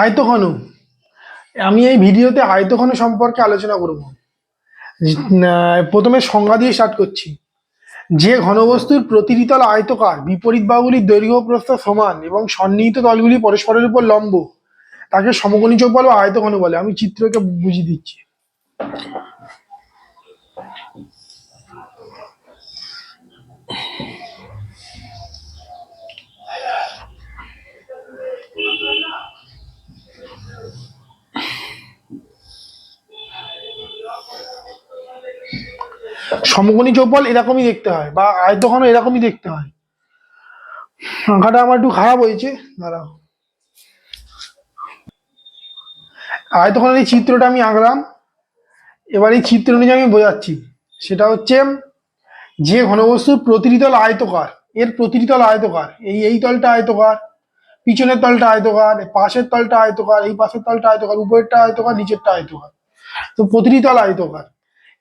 আয়তঘন। আমি এই ভিডিওতে আয়তঘন সম্পর্কে আলোচনা করব। প্রথমে সংজ্ঞা দিয়ে স্টার্ট করছি। যে ঘনবস্তুর প্রতিটি তল আয়তকার বিপরীত বাহুগুলির দৈর্ঘ্য প্রস্থ সমান এবং সন্নিহিত তলগুলি পরস্পরের উপর লম্ব, তাকে সমকোণী চোখ বলো আয়তঘন বলে। আমি চিত্রকে বুঝিয়ে দিচ্ছি। সমকোণী চৌপাল এরকমই দেখতে হয়, বা আয়তঘন এরকমই দেখতে হয়। সংখ্যাটা আমার একটু খারাপ হয়েছে, দাঁড়াও। আয়তঘনের এই চিত্রটা আমি আঁকলাম। এবার এই চিত্র অনুযায়ী আমি বোঝাচ্ছি। সেটা হচ্ছে, যে ঘনবস্তুর প্রতিটি তল আয়তকার, এর প্রতিটি তল আয়তকার, এই এই তলটা আয়তকার, পিছনের তলটা আয়তকার পাশের তলটা আয়তকার, এই পাশের তলটা আয়তকার, উপরেরটা আয়তকার, নিচেরটা আয়তকার। তো প্রতিটি তল আয়তকার।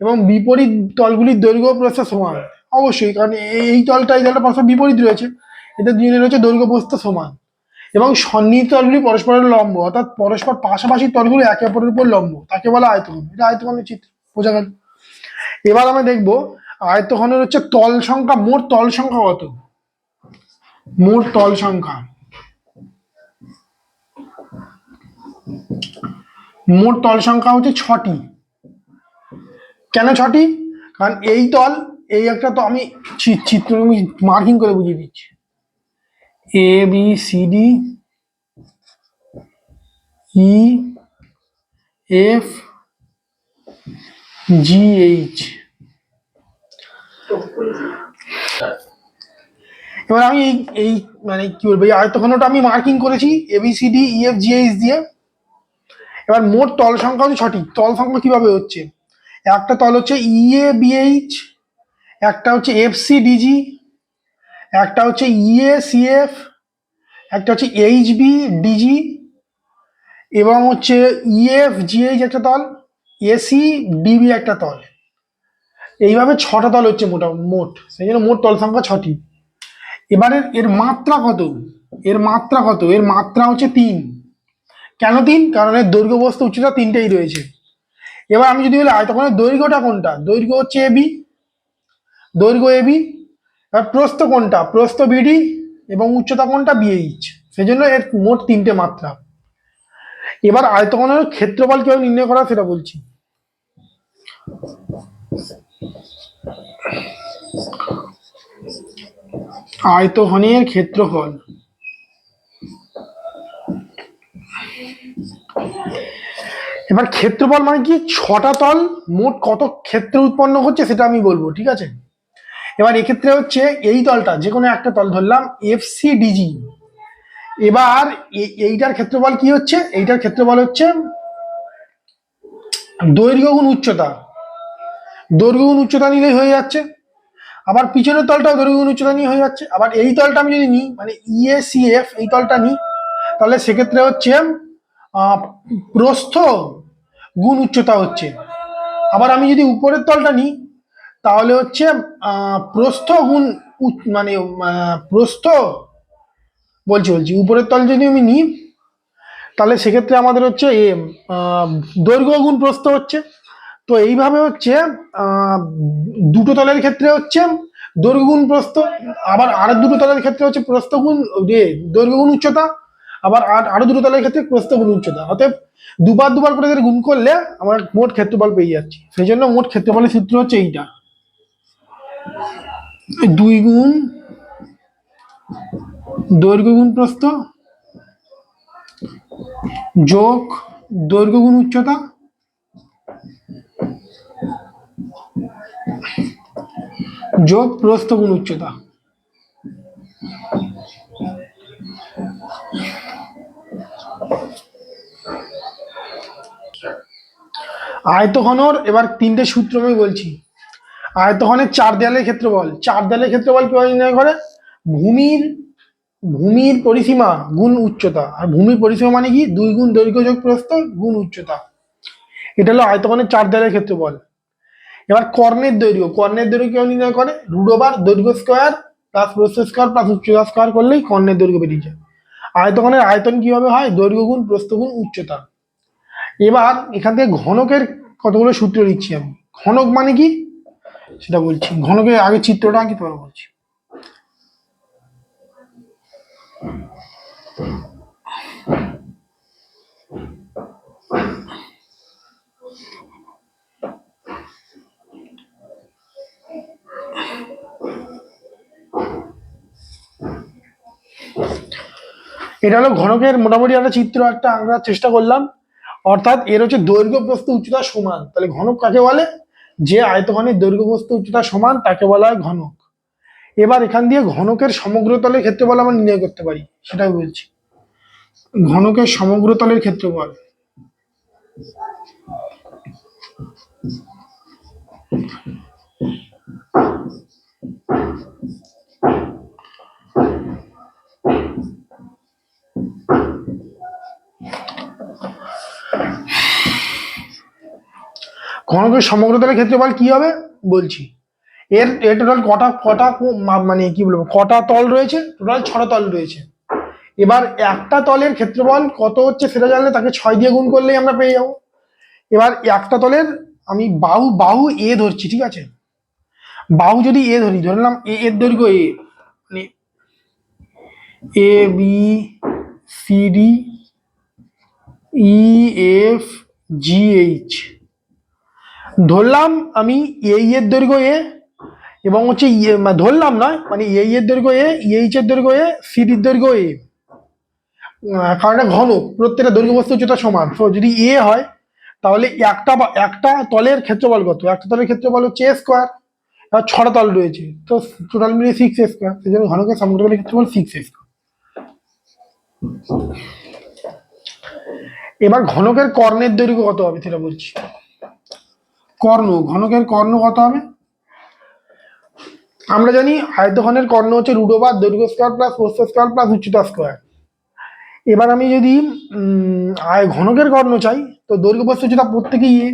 এবং বিপরীত তলগুলির দৈর্ঘ্য প্রস্থ সমান। অবশ্যই কারণ এই তলটা এই তলটা পরস্পর বিপরীত রয়েছে। এদের দুজনের রয়েছে দৈর্ঘ্য প্রস্থ সমান। এবং সন্নিহিত তলগুলি পরস্পরের লম্ব অর্থাৎ পরস্পর পাশাপাশি তলগুলি একে অপরের উপর লম্ব। তাকে বলা আয়তঘন এটা আয়তঘনের চিত্র বোঝা গেল? এবার আমরা দেখব আয়তঘনের হচ্ছে তল সংখ্যা মোট তল সংখ্যা কত? মোট তল সংখ্যা। মোট তল সংখ্যা হচ্ছে ছটি। কেন ছটি? কারণ এই তল এই একটা তো আমি চিত্র আমি মার্কিং করে বুঝিয়ে দিচ্ছি। A B C D E F G H এবার আমি এই এই মানে কি বলব, এই আয়তঘনটা আমি মার্কিং করেছি A B C D E F G H দিয়ে। এবার মোট তল সংখ্যা হচ্ছে ছটি। তল সংখ্যা কীভাবে হচ্ছে? একটা তল হচ্ছে ইএ বিএইচ একটা হচ্ছে এফ সি ডিজি একটা হচ্ছে ইএ সিএফ একটা হচ্ছে এইচ বি ডিজি এবং হচ্ছে ইএফ জিএইচ একটা তল এসি ডিবি একটা তল। এইভাবে ছটা তল হচ্ছে মোটা মোট। সেই জন্য মোট তল সংখ্যা ছটি। এবারে এর মাত্রা কত? এর মাত্রা কত? এর মাত্রা হচ্ছে তিন। কেন তিন? কারণ এর দৈর্ঘ্য বস্তু উচ্চতা তিনটেই রয়েছে। এবার আমি যদি বলি আয়তক্ষণের দৈর্ঘ্যটা কোনটা? দৈর্ঘ্য হচ্ছে এবি দৈর্ঘ্য এবি এবার প্রস্থ কোনটা? প্রস্থ বিডি এবং উচ্চতা কোনটা? বিএইচ সেই জন্য এর মোট তিনটে মাত্রা। এবার আয়তক্ষণের ক্ষেত্রফল কীভাবে নির্ণয় করা সেটা বলছি। আয়তঘনের ক্ষেত্রফল। এবার ক্ষেত্রফল মানে কি? ছটা তল মোট কত ক্ষেত্র উৎপন্ন হচ্ছে সেটা আমি বলব, ঠিক আছে? এবার এক্ষেত্রে হচ্ছে এই তলটা, যে কোনো একটা তল ধরলাম এফ সি ডিজি এবার এইটার ক্ষেত্রফল কি হচ্ছে? এইটার ক্ষেত্রফল হচ্ছে দৈর্ঘ্য গুণ উচ্চতা। দৈর্ঘ্য গুণ উচ্চতা নিলেই হয়ে যাচ্ছে। আবার পিছনের তলটাও দৈর্ঘ্য গুণ উচ্চতা নিয়ে হয়ে যাচ্ছে। আবার এই তলটা আমি যদি নিই মানে ইএসিএফ এই তলটা নিই, তাহলে সেক্ষেত্রে হচ্ছে প্রস্থ গুণ উচ্চতা হচ্ছে। আবার আমি যদি উপরের তলটা নিই, তাহলে হচ্ছে প্রস্থ গুণ মানে প্রস্থ বলছি বলছি, উপরের তল যদি আমি নিই, তাহলে সেক্ষেত্রে আমাদের হচ্ছে এ দৈর্ঘ্য গুণ প্রস্থ হচ্ছে। তো এইভাবে হচ্ছে দুটো তলের ক্ষেত্রে হচ্ছে দৈর্ঘ্য গুণ প্রস্থ, আবার আর দুটো তলের ক্ষেত্রে হচ্ছে প্রস্থ গুণ দৈর্ঘ্য গুণ উচ্চতা আবার আর দুটো তলের ক্ষেত্রে প্রস্থ গুণ উচ্চতা। অতএব দুবার দুবার করে গুণ করলে আমার মোট ক্ষেত্রফল পেয়ে যাচ্ছি। সেই জন্য মোট ক্ষেত্রফলের সূত্র হচ্ছে এইটা। দুই গুণ দৈর্ঘ্য গুণ প্রস্থ যোগ দৈর্ঘ্য গুণ উচ্চতা যোগ প্রস্থ গুণ উচ্চতা। আয়তঘনর, এবার তিনটে সূত্র আমি বলছি। আয়তঘনের চার দেয়ালের ক্ষেত্রফল চার দেয়ালের ক্ষেত্রফল কীভাবে নির্ণয় করে? ভূমির ভূমির পরিসীমা গুণ উচ্চতা। আর ভূমির পরিসীমা মানে কি? দুই গুণ দৈর্ঘ্য যোগ প্রস্থ গুণ উচ্চতা। এটা হলো আয়তঘনের চার দেয়ালের ক্ষেত্রফল এবার কর্ণের দৈর্ঘ্য। কর্ণের দৈর্ঘ্য কেউ নির্ণয় করে? রুডোবার দৈর্ঘ্য স্কোয়ার প্লাস প্রস্থ স্কোয়ার প্লাস উচ্চতা স্কোয়ার করলেই কর্ণের দৈর্ঘ্য বেরিয়ে যায়। আয়তঘনের আয়তন কীভাবে হয়? দৈর্ঘ্য গুণ প্রস্থ গুণ উচ্চতা। এবার এখান থেকে ঘনকের কতগুলো সূত্র দিচ্ছি আমি। ঘনক মানে কি? সেটা বলছি। ঘনকের আগে চিত্রটা আঁকি তোমরা বলছি। এটা হলো ঘনকের মোটামুটি একটা চিত্র, একটা আঁকার চেষ্টা করলাম। অর্থাৎ এর হচ্ছে দৈর্ঘ্য প্রস্থ উচ্চতা সমান। তাহলে ঘনক কাকে বলে? যে আয়তঘনের দৈর্ঘ্য প্রস্থ উচ্চতা সমান তাকে বলা হয় ঘনক। এবার এখান দিয়ে ঘনকের সমগ্রতলের বলে আমরা নির্ণয় করতে পারি, সেটাই বলছি। ঘনকের সমগ্রতলের ক্ষেত্রফল। ঘনকের সমগ্র সমগ্রতলের ক্ষেত্রফল কি হবে? বলছি। এর এর টোটাল কটা কটা মানে কি বলব, কটা তল রয়েছে? টোটাল ছটা তল রয়েছে। এবার একটা তলের ক্ষেত্রফল কত হচ্ছে সেটা জানলে তাকে ছয় দিয়ে গুণ করলেই আমরা পেয়ে যাব। এবার একটা তলের আমি বাহু বাহু এ ধরছি, ঠিক আছে? বাহু যদি এ ধরি, ধরে নিলাম এ এর দৈর্ঘ্য এ মানে A B C D E F G H ধরলাম আমি এই এর দৈর্ঘ্য এ এবং হচ্ছে ইয়ে ধরলাম নয় মানে এই এর দৈর্ঘ্য এ এইচ এর দৈর্ঘ্য এ সিডির দৈর্ঘ্য এ কারণ এটা ঘন, প্রত্যেকটা দৈর্ঘ্য বস্তু উচ্চতা সমান। তো যদি এ হয়, তাহলে একটা একটা তলের ক্ষেত্রফল কত? একটা তলের ক্ষেত্রফল হচ্ছে এ স্কোয়ার এবার ছটা তল রয়েছে। তো টোটাল মিলিয়ে সিক্স এ স্কোয়ার সেই জন্য ঘনকের সমগ্রতলের ক্ষেত্রফল সিক্স এ এবার ঘনকের কর্ণের দৈর্ঘ্য কত হবে সেটা বলছি। কর্ণ, ঘনকের কর্ণ কত হবে? আমরা জানি আয়তঘনের কর্ণ হচ্ছে ওভার দৈর্ঘ্য স্কোয়ার প্লাস প্রস্থ স্কোয়ার প্লাস উচ্চতা স্কোয়ার। এবার আমি যদি আয় ঘনকের কর্ণ চাই, তো দৈর্ঘ্য প্রস্থ উচ্চতা প্রত্যেকেই এ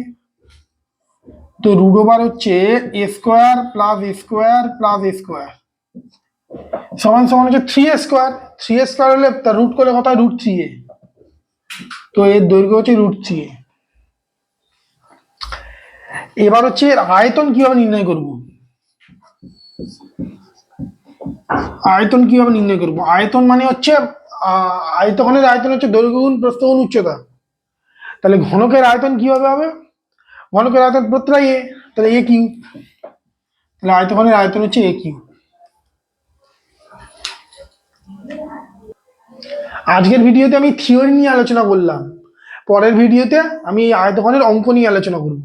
তো ওভার হচ্ছে a square plus a square plus a square. সমান সমান হচ্ছে three a square. Three a square হলে তার রুট করে হয়? রুট থ্রি এ তো এর দৈর্ঘ্য হচ্ছে রুট থ্রি এ এবার হচ্ছে এর আয়তন কীভাবে নির্ণয় করব? আয়তন কীভাবে নির্ণয় করব? আয়তন মানে হচ্ছে আহ, আয়তঘনের আয়তন হচ্ছে দৈর্ঘ্য গুণ প্রস্থ গুণ উচ্চতা। তাহলে ঘনকের আয়তন কীভাবে হবে? ঘনকের আয়তন প্রত্যেকটাই এ তাহলে এ কিউ তাহলে আয়তঘনের আয়তন হচ্ছে এ কিউ আজকের ভিডিওতে আমি থিওরি নিয়ে আলোচনা করলাম। পরের ভিডিওতে আমি আয়তঘনের অঙ্ক নিয়ে আলোচনা করব।